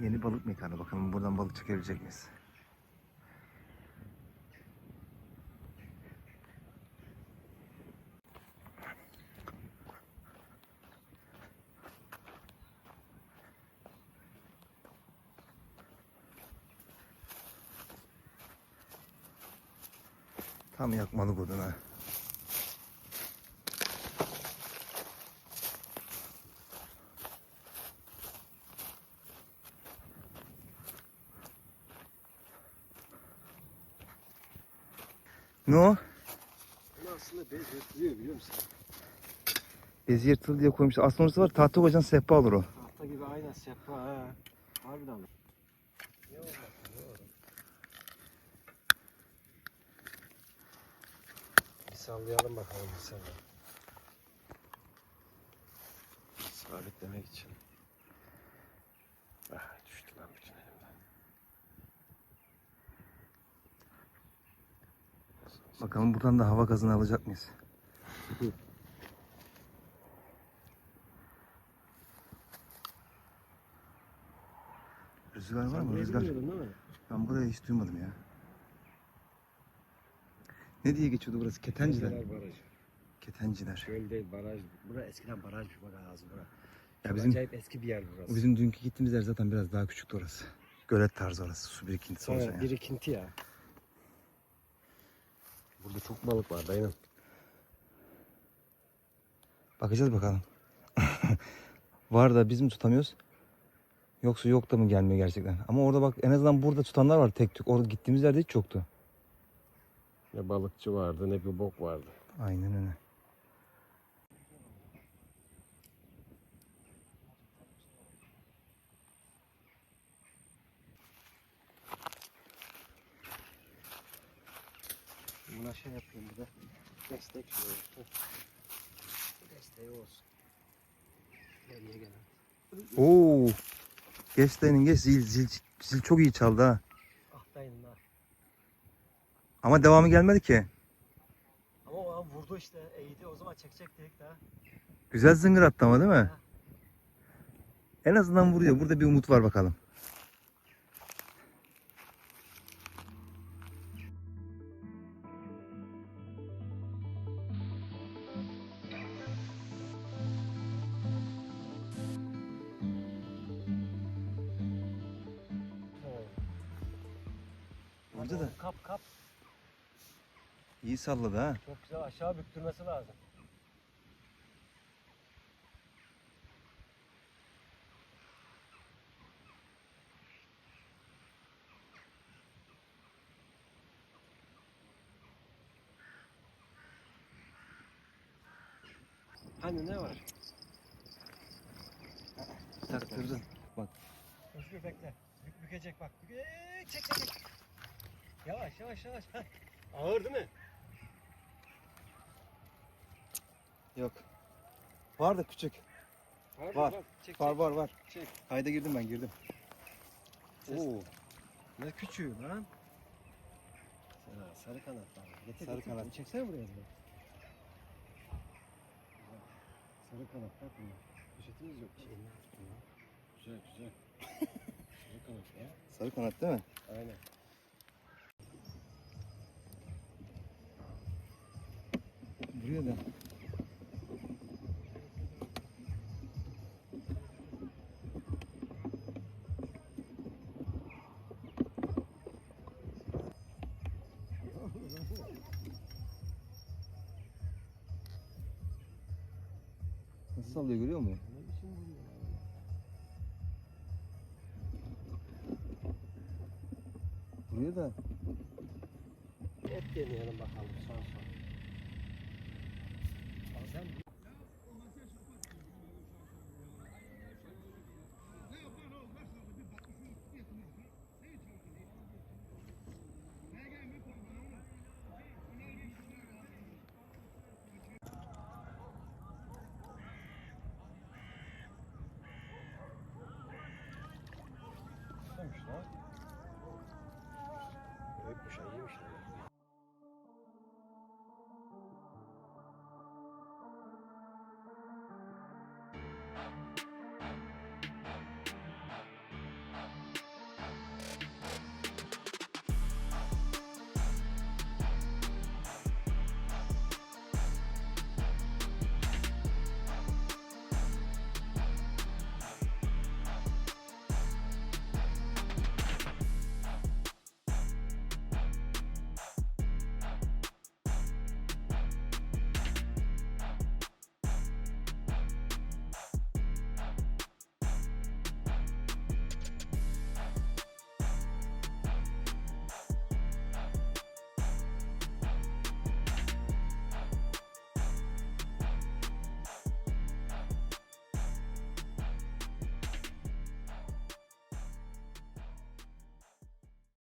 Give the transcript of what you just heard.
Yeni balık mekanı. Bakalım buradan balık çekebilecek miyiz? Tam yakmalık odun ha. Ne o? Bunu aslında bez yırtılıyor biliyor musun? Bezi yırtıldı diye koymuşlar. Aslında orası var tahta koyacaksın sehpa olur o. Tahta gibi aynen sehpa ha. Harbiden mi? Bir sallayalım bakalım bir sallayalım. Sabitlemek için. Ah düştü lan bütün Bakalım buradan da hava gazını alacak mıyız? Rüzgar var mı? Rüzgar. Ben burayı hiç duymadım ya. Ne diye geçiyordu burası? Ketenciler. Barajı. Ketenciler. Göl değil baraj. Bura eskiden barajmış bak ağzı bura. Ya bizim Acayip eski bir yer burası. bizim dünkü gittiğimiz yer zaten biraz daha küçüktü orası. Gölet tarzı orası. Su birikintisi olacak Evet, yani. birikinti ya. Burada çok balık var dayının. Bakacağız bakalım. var da biz mi tutamıyoruz? Yoksa yok da mı gelmiyor gerçekten? Ama orada bak en azından burada tutanlar var tek tük. Orada gittiğimiz yerde hiç yoktu. Ne balıkçı vardı ne bir bok vardı. Aynen öyle. Buna şey yapayım bir de. Destek şey olsun. Desteği olsun. Nereye gelen? Oo. Geç dayının geç zil, zil, zil çok iyi çaldı ha. Ah dayının ha. Ama devamı gelmedi ki. Ama o an vurdu işte eğdi o zaman çekecek dedik daha. Güzel zıngır attı ama değil mi? En azından vuruyor. Burada bir umut var bakalım. Burada da Kap kap. iyi salladı ha. Çok güzel aşağı büktürmesi lazım. Hani ne var? Taktırdın. Özgür bekle. Bük, bükecek bak. Bük, çek çek çek. Yavaş yavaş yavaş. Ağır değil mi? Yok. Var da küçük. Var. Var. Bak, çek, Var çek. var var. Çek. Kayda girdim ben girdim. Ses- Oo. Ne küçüğü lan? Ha, sarı kanatlar. Getir, Sarı getir. kanat. Çeksene buraya. Güzel. Sarı kanatlar bunlar. Poşetimiz yok. Ya. Güzel güzel. sarı kanat ya. Sarı kanat değil mi? Aynen. Buraya da. Nasıl sallıyor görüyor musun? Buraya da Et deneyelim bakalım son son.